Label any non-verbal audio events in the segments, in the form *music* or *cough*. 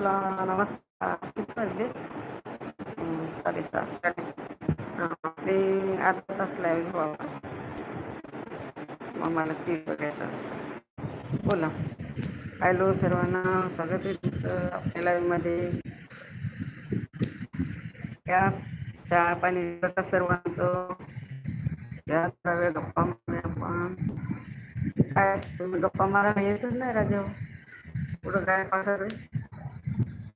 चला नमस्कार. किती वाजले? साडेसात साडेसात हां अर्धा तास लाईव्ह व्हावं मग मला टी बघायचं असतं. बोला. हॅलो सर्वांना स्वागत आहे तुमचं आपल्या लाईव्हमध्ये या चहा पाणी का सर्वांचं. या वेळ गप्पा मारूया आपण. काय तुम्ही गप्पा मारायला येतच नाही राजा पुढं काय पासर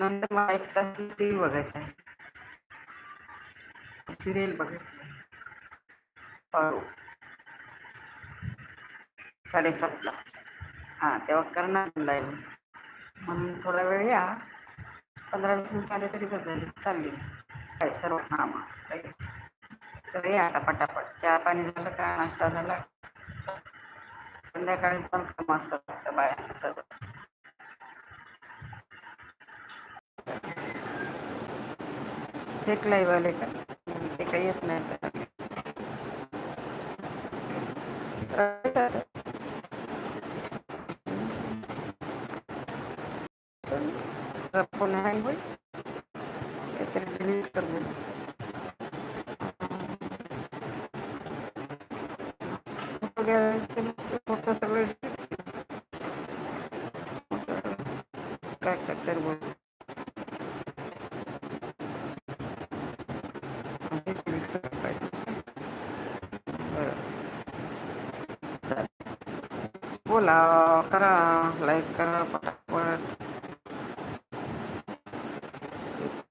नंतर मला एक तास टी व्ही बघायचा आहे. सिरियल बघायची आहे. साडेसातला हां तेव्हा करणार लाईव्ह म्हणून थोडा वेळ या. पंधरा वीस मिनिट आले तरी बदल. चालली. काय सर्व हां मग लगेच. तर या आता पटापट. चहा पाणी झालं का? नाश्ता झाला? संध्याकाळी पण काम असतात. बाया सर्व फेक लाई वाले का। ते काही येत बोला करा लाईक करा पटापट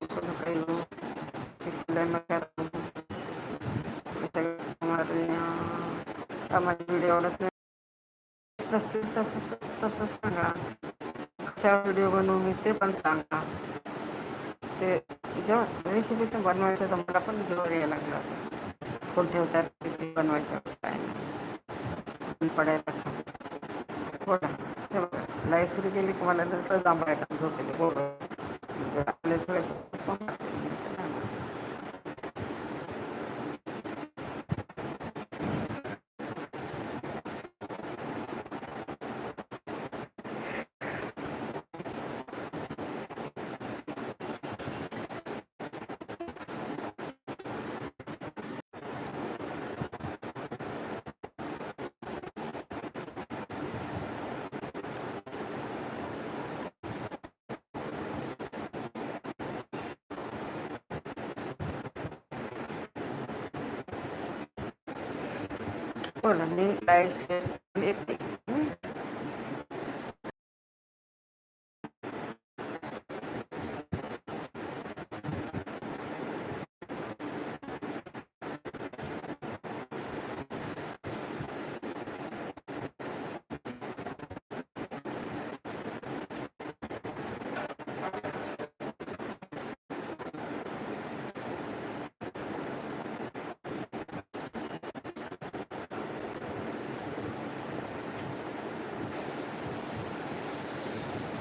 कोणी काही लोक माझे व्हिडिओ आवडत नाही नसतील तसंच तसंच सांगा कशा व्हिडिओ बनवू मी ते पण सांगा ते जेव्हा रेसिपी पण बनवायचं तर मला पण जोर यायला लागला कोण ठेवतात ते बनवायचं काय पडायला बोला हे लाईव्ह सुरू केली की मला नंतर जांभळायला झोपेले बोल બોલો ને લાઈવ શેર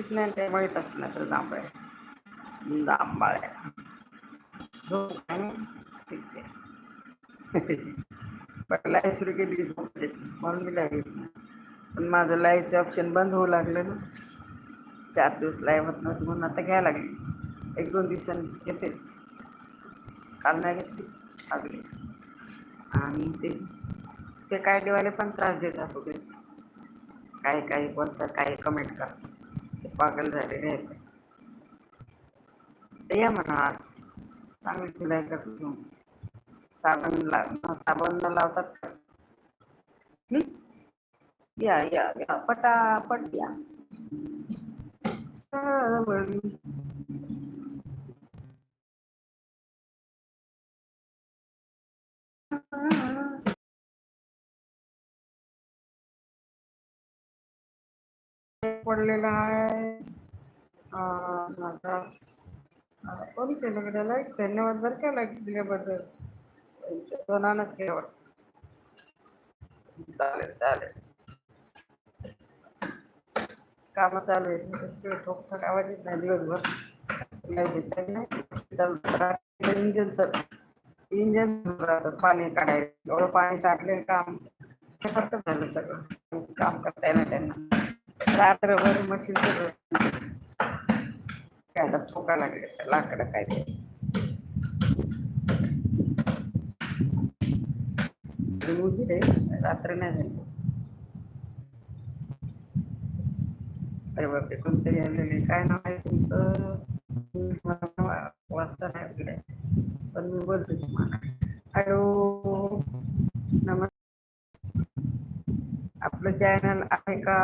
म्हणला नाही ते माहीत असणार तर जांभळे. जांभळे. हो आणि ठीक आहे पण लाईव्ह सुरू केली झोप येते म्हणून मी लाईव्ह घेत नाही. पण माझं लाईव्हचं ऑप्शन बंद होऊ लागलं ना चार दिवस लाईव्ह होत नव्हतं म्हणून आता घ्यायला लागली. एक दोन दिवसांनी घेतेच. काल नाही घेतली आज आणि ते ते काय डेवाले पण त्रास देतात उगेच. काही काही बोलतात काही कमेंट करतात. पागल झालेले आहेत. या म्हणा आज. चांगली शिलाई करते तुमची. साबण लाव साबण न लावतात का? या या या. पटापट या. पडलेला आहे. माझा कोणी केलं गेलं लाईक धन्यवाद बरं का लाईक दिल्याबद्दल? तुमच्या केलं वाटतं. चालेल चालेल. कामं चालू आहेत. ठोक ठोकठाक आवाज येत नाही दिवसभर. नाही. चालू इंजन चालू. इंजन पाणी काढायचं एवढं पाणी साठले काम. सारखं झालं सगळं. काम करता येणार त्यांना. रात्रभर मशीन काय आता ठोका लागले लाकडं काय ते. उजीर आहे रात्र नाही झाली. अरे बापरे कोणतरी आलेले काय नाव आहे तुमचं? मला वाचता नाही वगैरे पण मी बोलतो तुम्हाला. हॅलो. नमस्कार. आपलं चॅनल आहे का?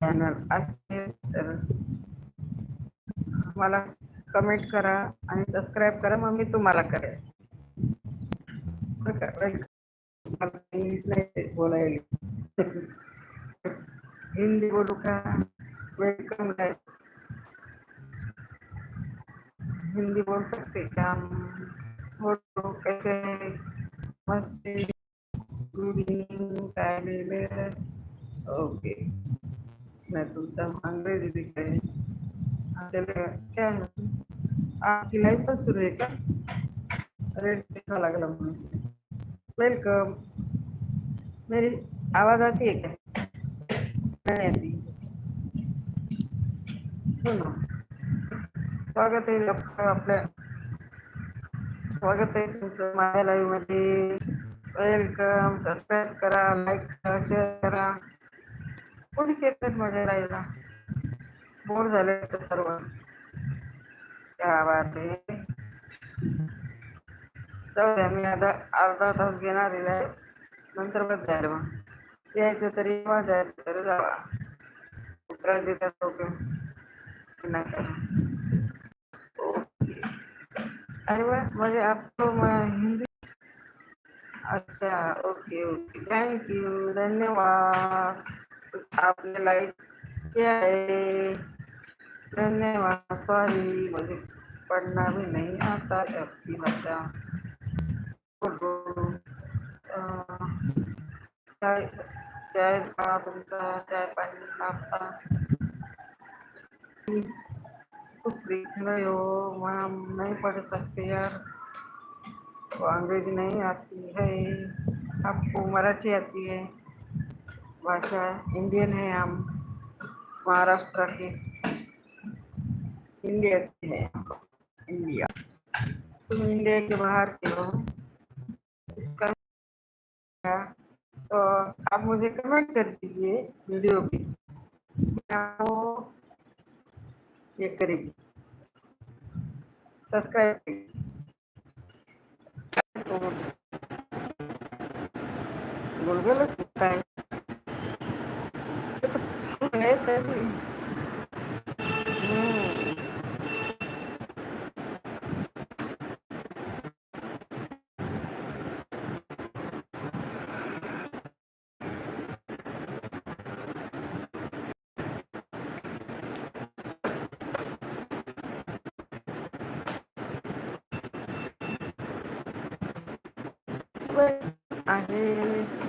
चॅनल मला कमेंट करा आणि सबस्क्राईब करा मी तुम्हाला करेल. बरं का? Welcome. मला इंग्लिश नाही बोलायला. हिंदी बोलू का? वेलकम हिंदी बोल सकते क्या बोलो, कैसे? मस्ती. गुड इवनिंग ओके मैं तुमचा अंग्रेजी दिख रही हाँ, चलेगा क्या है? आपकी लाइफ तो शुरू है क्या? रेड दिखा लागला म्हणून से। वेलकम मेरी आवाज आती है क्या? नहीं आती। सुनो। स्वागत आहे आपल्या स्वागत आहे तुमचं माझ्या लाईव्हमध्ये वेलकम सबस्क्राईब करा लाईक करा शेअर करा। कोणीच येत नाहीत माझ्या लाईव्हला बोर झाले तर सर्व. क्या आहे. जाऊ द्या मी आता अर्धा तास घेणार आहे नंतर बस जायला मग. यायचं तरी मग जायचं तरी जावा. त्रास देतात लोक. नका ओके अरे वा म्हणजे आपलं हिंदी. अच्छा ओके ओके. थँक्यू धन्यवाद. आपने लाइक किया है। धन्यवाद सॉरी मुझे पढ़ना भी नहीं आता आपकी अं, चाय तुमचा चाय पाणी नाश्ता कुछ लिख रहे हो मैम नहीं पढ़ सकते यार। तो अंग्रेज़ी नहीं आती है आपको मराठी आती है। भाषा इंडियन है हम महाराष्ट्र के इंडिया के हैं। इंडिया। तुम इंडिया के बाहर के हो इसका तो आप मुझे कमेंट कर दीजिए वीडियो पे। आपको ये करेगी। सब्सक्राइब करेगी। तो होता है। तो I really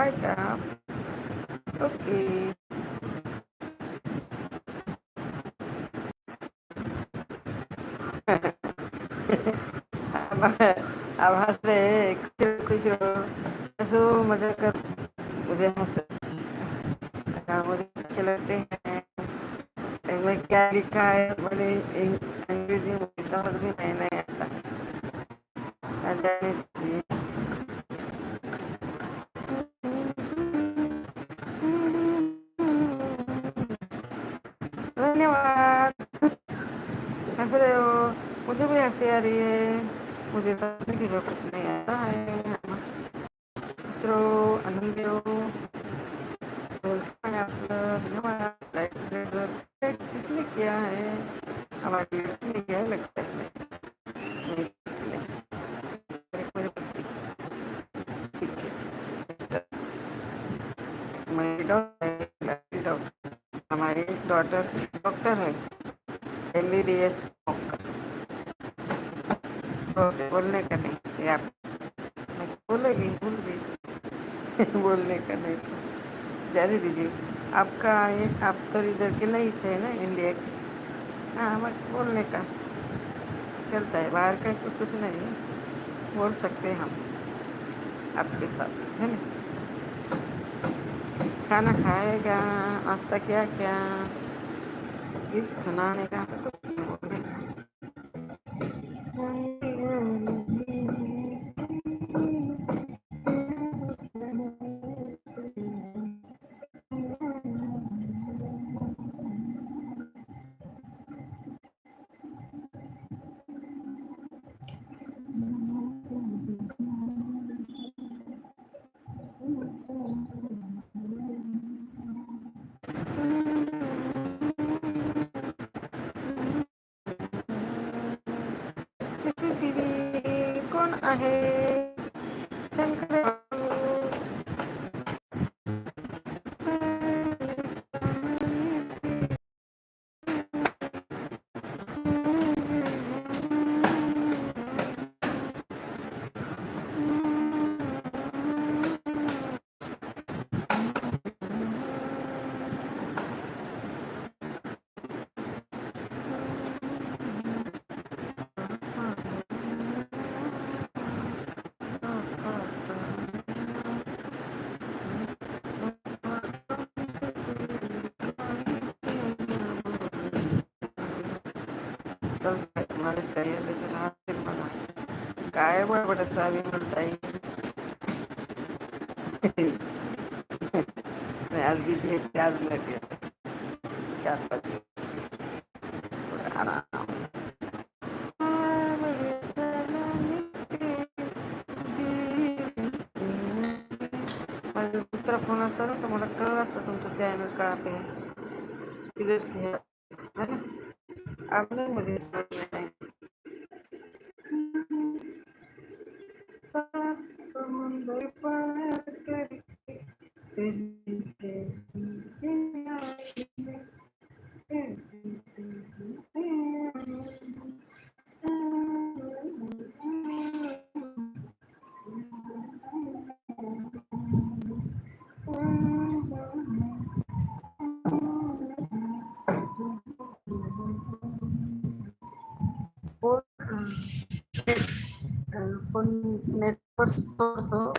हाय का ओके अब हंस रहे कुछ कुछ हंसो मज़ा कर मुझे हंस मुझे अच्छे लगते हैं। इसमें क्या लिखा है? बोले अंग्रेज़ी में समझ में नहीं आता। हंस रहे हो मुझे भी हंसी आ रही है मुझे तो हंसने की जरूरत नहीं आता है दूसरो आनंद ये मैं बोलेगी भूल गई। *laughs* बोलने का नहीं तो जाने दीजिए। आपका ये, आप तो इधर के नहीं से ना, इंडिया के? हाँ मत बोलने का। चलता है, बाहर का तो कुछ नहीं बोल सकते हम, आपके साथ, है ना? खाना खाएगा, नाश्ता क्या क्या गीत सुनाने का तो ahead. काय बडबड असावी म्हणता येईल आज बीज घेतली आज घेतली चार पाच दुसरा फ़ोन असता ना तर मला कळ असतं तुमचं चॅनल कळा पे मध्ये Por el por con network todo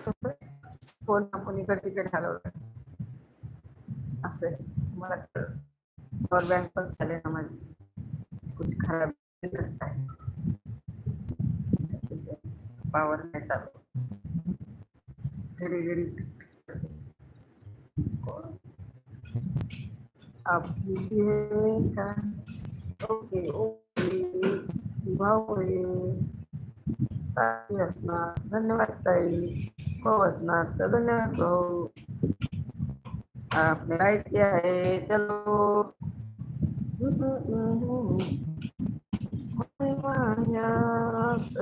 con comunicar power bank पण झाले ना माझी कुछ खराब लगता है। पावर नाही चालू। घडी घडी आपकी है का ओके ओके आहे ताई असणार धन्यवाद ताई। भाऊ असणार तर धन्यवाद भाऊ आपने लाइक किया है, चलो। Thank you.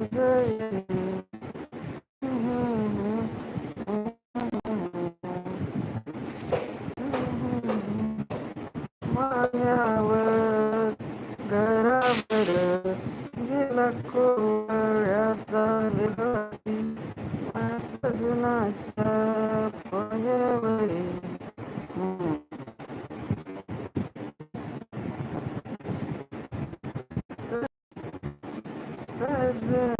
嗯 *laughs* Sadness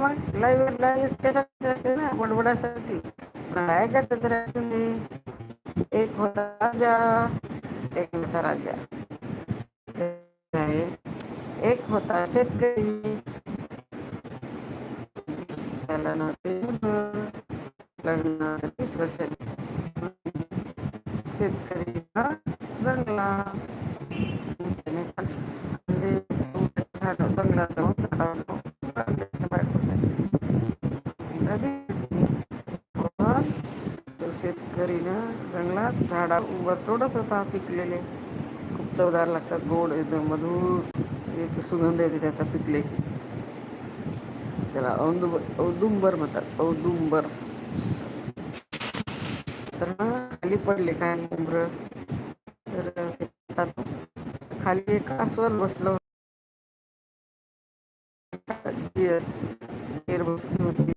मग लाईव्ह लाईव्ह त्यासाठी असते ना? बडबडासाठी ऐकायचं तर तुम्ही एक होता राजा, एक होता राजा। एक होता शेतकरी वर्षांनी शेतकरी हा झाडावर झाडा ताप होता पिकलेले. खूप चवदार लागतात गोड एकदम मधुर. येते सुगंध येते त्याचा पिकले की. त्याला औदुंबर औदुंबर म्हणतात औदुंबर. तर ना खाली पडले काय उंबर. तर खाली एक अस्वल बसलं बसली होती.